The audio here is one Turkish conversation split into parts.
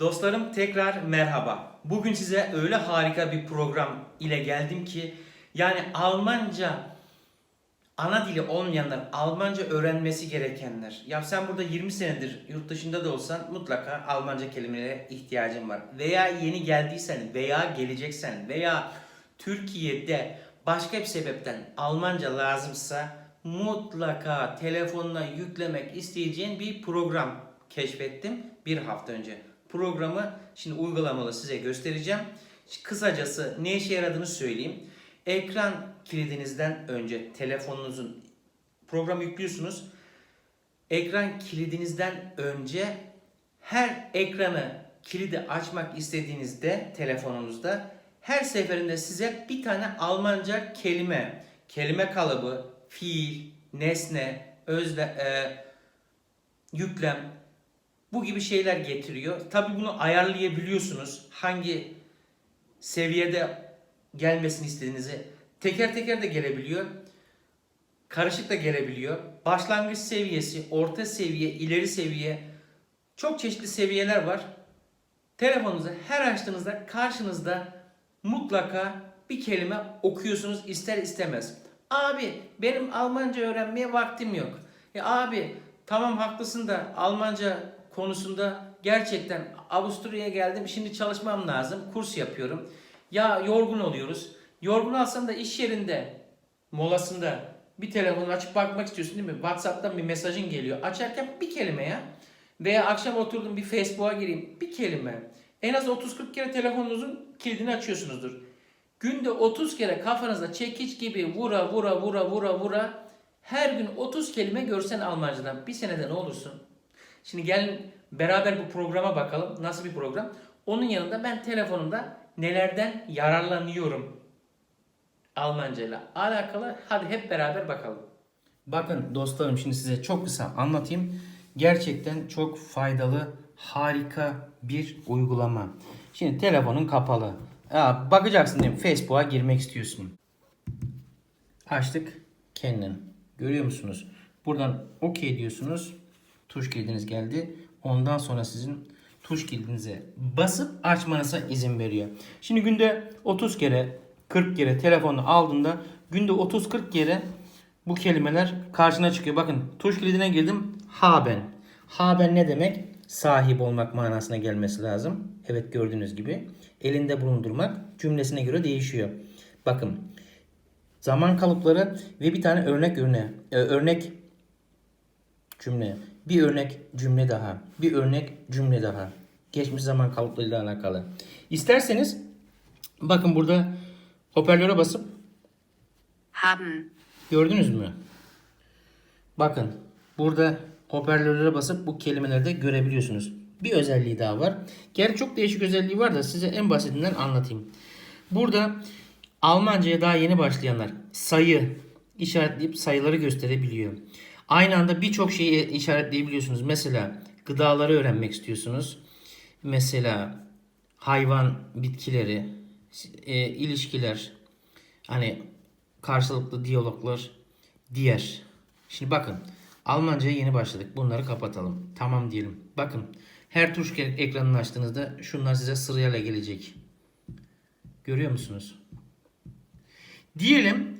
Dostlarım tekrar merhaba. Bugün size öyle harika bir program ile geldim ki yani Almanca ana dili olmayanlar, Almanca öğrenmesi gerekenler. Ya sen burada 20 senedir yurt dışında da olsan mutlaka Almanca kelimelere ihtiyacın var. Veya yeni geldiysen veya geleceksen veya Türkiye'de başka bir sebepten Almanca lazımsa mutlaka telefonuna yüklemek isteyeceğin bir program keşfettim bir hafta önce. Programı şimdi uygulamalı size göstereceğim. Kısacası ne işe yaradığını söyleyeyim. Ekran kilidinizden önce telefonunuzun programı yüklüyorsunuz. Ekran kilidinizden önce her ekranı kilidi açmak istediğinizde telefonunuzda her seferinde size bir tane Almanca kelime, kelime kalıbı, fiil, nesne, özle, e, yüklem bu gibi şeyler getiriyor. Tabi bunu ayarlayabiliyorsunuz. Hangi seviyede gelmesini istediğinizi teker teker de gelebiliyor. Karışık da gelebiliyor. Başlangıç seviyesi, orta seviye, ileri seviye çok çeşitli seviyeler var. Telefonunuzu her açtığınızda karşınızda mutlaka bir kelime okuyorsunuz ister istemez. Abi benim Almanca öğrenmeye vaktim yok. E abi tamam haklısın da Almanca konusunda gerçekten Avusturya'ya geldim şimdi çalışmam lazım. Kurs yapıyorum. Ya yorgun oluyoruz. Yorgun alsam da iş yerinde molasında bir telefonu açıp bakmak istiyorsun değil mi? WhatsApp'tan bir mesajın geliyor. Açarken bir kelime ya. Veya akşam oturdum bir Facebook'a gireyim. Bir kelime. En az 30-40 kere telefonunuzun kilidini açıyorsunuzdur. Günde 30 kere kafanızda çekiç gibi vura vura vura vura vura her gün 30 kelime görsen Almancadan bir senede ne olursun? Şimdi gelin beraber bu programa bakalım. Nasıl bir program? Onun yanında ben telefonumda nelerden yararlanıyorum Almanca ile alakalı. Hadi hep beraber bakalım. Bakın dostlarım şimdi size çok kısa anlatayım. Gerçekten çok faydalı, harika bir uygulama. Şimdi telefonun kapalı. Aa, bakacaksın değil mi? Facebook'a girmek istiyorsun. Açtık. Kendin. Görüyor musunuz? Buradan OK diyorsunuz. Tuş kilidiniz geldi. Ondan sonra sizin tuş kilidinize basıp açmanıza izin veriyor. Şimdi günde 30 kere 40 kere telefonu aldığında günde 30-40 kere bu kelimeler karşına çıkıyor. Bakın tuş kilidine girdim. Haben. Haben ne demek? Sahip olmak manasına gelmesi lazım. Evet gördüğünüz gibi. Elinde bulundurmak cümlesine göre değişiyor. Bakın zaman kalıpları ve bir tane örnek örne e, örnek cümle. Bir örnek cümle daha. Bir örnek cümle daha. Geçmiş zaman kalıplarıyla alakalı. İsterseniz bakın burada hoparlöre basıp haben, gördünüz mü? Bakın burada hoparlörlere basıp bu kelimeleri de görebiliyorsunuz. Bir özelliği daha var. Gerçi çok değişik özelliği var da size en basitinden anlatayım. Burada Almanca'ya daha yeni başlayanlar sayı işaretleyip sayıları gösterebiliyor. Aynı anda birçok şeyi işaretleyebiliyorsunuz. Mesela gıdaları öğrenmek istiyorsunuz. Mesela hayvan, bitkileri, e, ilişkiler, hani karşılıklı diyaloglar, diğer. Şimdi bakın Almanca'ya yeni başladık. Bunları kapatalım. Tamam diyelim. Bakın her tuş ekranını açtığınızda şunlar size sırayla gelecek. Görüyor musunuz? Diyelim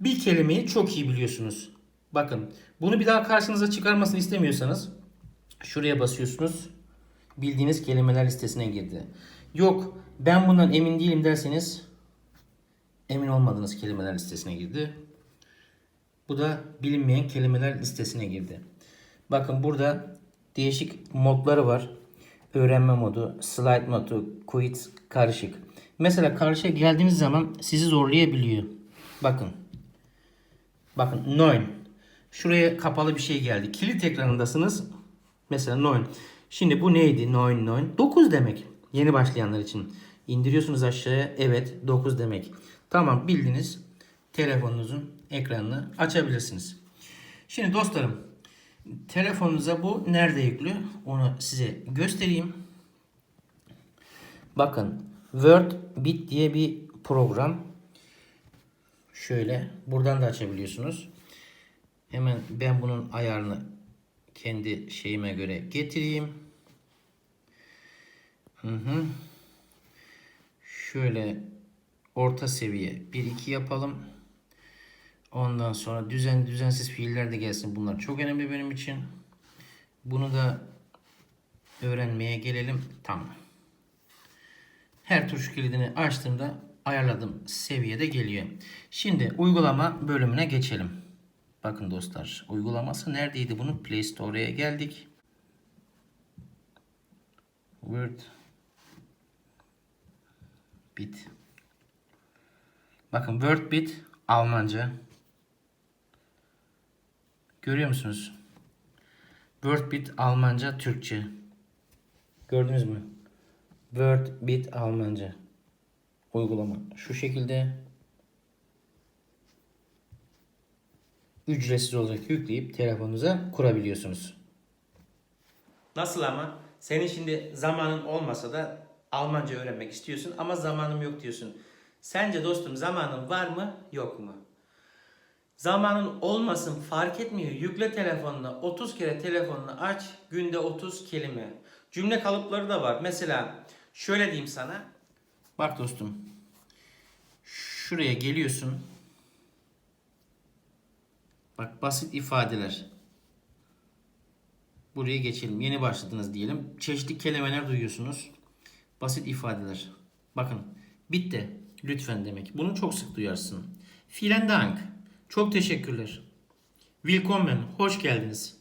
bir kelimeyi çok iyi biliyorsunuz. Bakın bunu bir daha karşınıza çıkarmasını istemiyorsanız şuraya basıyorsunuz. Bildiğiniz kelimeler listesine girdi. Yok ben bundan emin değilim derseniz emin olmadığınız kelimeler listesine girdi. Bu da bilinmeyen kelimeler listesine girdi. Bakın burada değişik modları var. Öğrenme modu, slide modu, quiz, karışık. Mesela karşıya geldiğiniz zaman sizi zorlayabiliyor. Bakın. Bakın nine. Şuraya kapalı bir şey geldi. Kilit ekranındasınız. Mesela nine. Şimdi bu neydi? Nine nine. 9 demek. Yeni başlayanlar için. İndiriyorsunuz aşağıya. Evet 9 demek. Tamam bildiniz. Telefonunuzun ekranını açabilirsiniz. Şimdi dostlarım telefonunuza bu nerede yüklü? Onu size göstereyim. Bakın Word Bit diye bir program. Şöyle buradan da açabiliyorsunuz. Hemen ben bunun ayarını kendi şeyime göre getireyim. Hı hı. Şöyle orta seviye 1-2 yapalım. Ondan sonra düzen düzensiz fiiller de gelsin. Bunlar çok önemli benim için. Bunu da öğrenmeye gelelim. Tamam. Her tuş kilidini açtığımda ayarladığım seviyede geliyor. Şimdi uygulama bölümüne geçelim. Bakın dostlar uygulaması neredeydi bunun? Play Store'ya geldik. Word Bit. Bakın Word Bit Almanca. Görüyor musunuz? Word Bit Almanca Türkçe. Gördünüz mü? Word Bit Almanca. Uygulama şu şekilde. Ücretsiz olarak yükleyip telefonunuza kurabiliyorsunuz. Nasıl ama? Senin şimdi zamanın olmasa da Almanca öğrenmek istiyorsun ama zamanım yok diyorsun. Sence dostum zamanın var mı yok mu? Zamanın olmasın fark etmiyor. Yükle telefonuna 30 kere telefonunu aç günde 30 kelime. Cümle kalıpları da var. Mesela şöyle diyeyim sana. Bak dostum. Şuraya geliyorsun. Bak basit ifadeler. Buraya geçelim. Yeni başladınız diyelim. Çeşitli kelimeler duyuyorsunuz. Basit ifadeler. Bakın. Bitti. Lütfen demek. Bunu çok sık duyarsın. Vielen Dank. Çok teşekkürler. Willkommen. Hoş geldiniz.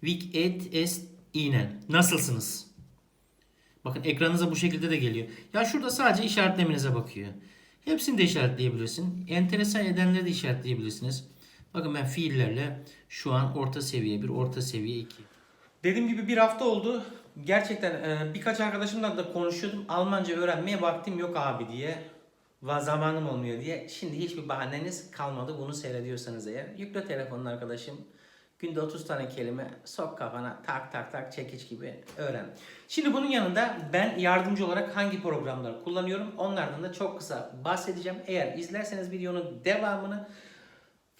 Wie geht es Ihnen? Nasılsınız? Bakın ekranınıza bu şekilde de geliyor. Ya şurada sadece işaretlemenize bakıyor. Hepsini de işaretleyebilirsin. Enteresan edenleri de işaretleyebilirsiniz. Bakın ben fiillerle şu an orta seviye 1, orta seviye 2. Dediğim gibi bir hafta oldu. Gerçekten e, birkaç arkadaşımla da konuşuyordum. Almanca öğrenmeye vaktim yok abi diye. Va zamanım olmuyor diye. Şimdi hiçbir bahaneniz kalmadı bunu seyrediyorsanız eğer. Yükle telefonunu arkadaşım. Günde 30 tane kelime sok kafana tak tak tak çekiç gibi öğren. Şimdi bunun yanında ben yardımcı olarak hangi programları kullanıyorum onlardan da çok kısa bahsedeceğim. Eğer izlerseniz videonun devamını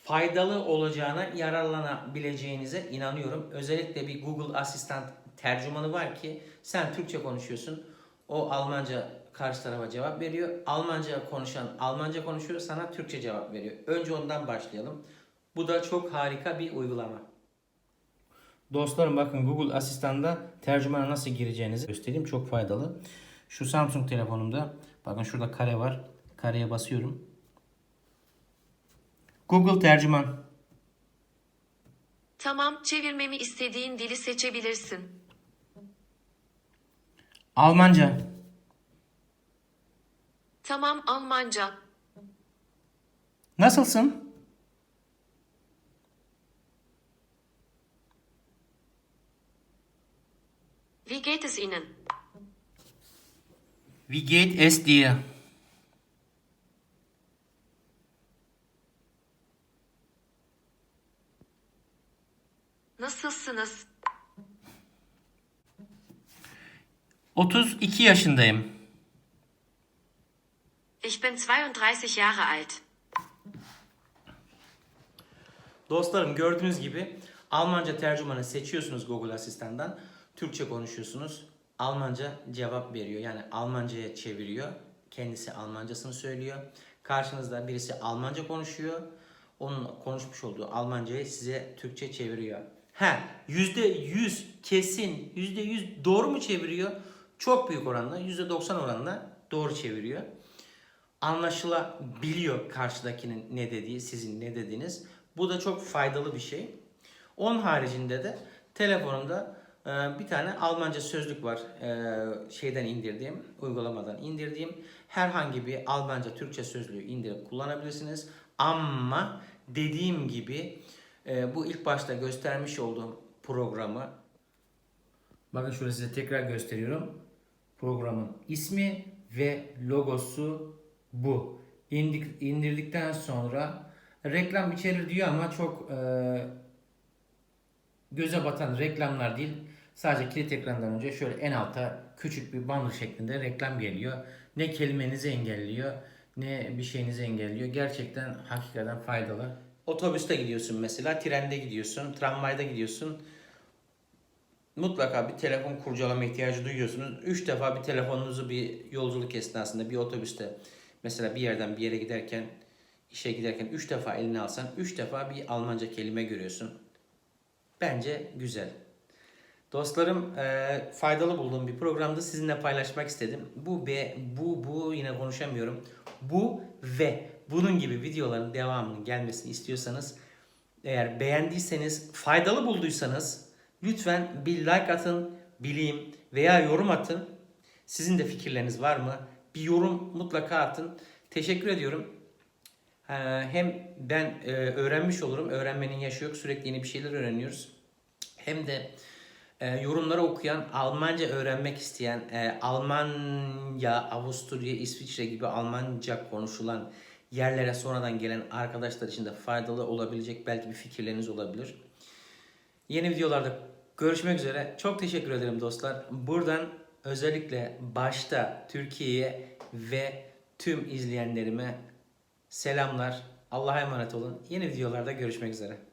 faydalı olacağına, yararlanabileceğinize inanıyorum. Özellikle bir Google Asistan tercümanı var ki sen Türkçe konuşuyorsun. O Almanca karşı tarafa cevap veriyor. Almanca konuşan Almanca konuşuyor, sana Türkçe cevap veriyor. Önce ondan başlayalım. Bu da çok harika bir uygulama. Dostlarım bakın Google Asistan'da tercümana nasıl gireceğinizi göstereyim. Çok faydalı. Şu Samsung telefonumda bakın şurada kare var. Kareye basıyorum. Google tercüman. Tamam, çevirmemi istediğin dili seçebilirsin. Almanca. Tamam, Almanca. Nasılsın? Wie geht es Ihnen? Wie geht es dir? Nasılsınız? 32 yaşındayım. Ich bin 32 Jahre alt. Dostlarım gördüğünüz gibi Almanca tercümanı seçiyorsunuz Google Asistan'dan. Türkçe konuşuyorsunuz. Almanca cevap veriyor. Yani Almanca'ya çeviriyor. Kendisi Almancasını söylüyor. Karşınızda birisi Almanca konuşuyor. Onun konuşmuş olduğu Almancayı size Türkçe çeviriyor. Yüzde yüz kesin yüzde yüz doğru mu çeviriyor? Çok büyük oranla yüzde doksan oranla doğru çeviriyor anlaşılabiliyor karşıdakinin ne dediği, sizin ne dediğiniz. Bu da çok faydalı bir şey. Onun haricinde de telefonumda e, bir tane Almanca sözlük var. E, şeyden indirdiğim, uygulamadan indirdiğim. Herhangi bir Almanca, Türkçe sözlüğü indirip kullanabilirsiniz. Ama dediğim gibi e, bu ilk başta göstermiş olduğum programı Bakın şurada size tekrar gösteriyorum. Programın ismi ve logosu bu. İndik, indirdikten sonra reklam içerir diyor ama çok e, göze batan reklamlar değil. Sadece kilit ekrandan önce şöyle en alta küçük bir banner şeklinde reklam geliyor. Ne kelimenizi engelliyor ne bir şeyinizi engelliyor. Gerçekten hakikaten faydalı. Otobüste gidiyorsun mesela, trende gidiyorsun, tramvayda gidiyorsun. mutlaka bir telefon kurcalama ihtiyacı duyuyorsunuz. 3 defa bir telefonunuzu bir yolculuk esnasında bir otobüste mesela bir yerden bir yere giderken işe giderken 3 defa eline alsan 3 defa bir Almanca kelime görüyorsun. Bence güzel. Dostlarım e, faydalı bulduğum bir programda sizinle paylaşmak istedim. Bu be bu bu yine konuşamıyorum. Bu ve bunun gibi videoların devamının gelmesini istiyorsanız eğer beğendiyseniz, faydalı bulduysanız lütfen bir like atın, bileyim veya yorum atın. Sizin de fikirleriniz var mı? Bir yorum mutlaka atın. Teşekkür ediyorum. Ee, Hem ben e, öğrenmiş olurum. Öğrenmenin yaşı yok. Sürekli yeni bir şeyler öğreniyoruz. Hem de e, yorumları okuyan, Almanca öğrenmek isteyen, e, Almanya, Avusturya, İsviçre gibi Almanca konuşulan yerlere sonradan gelen arkadaşlar için de faydalı olabilecek belki bir fikirleriniz olabilir. Yeni videolarda görüşmek üzere. Çok teşekkür ederim dostlar. Buradan özellikle başta Türkiye'ye ve tüm izleyenlerime selamlar. Allah'a emanet olun. Yeni videolarda görüşmek üzere.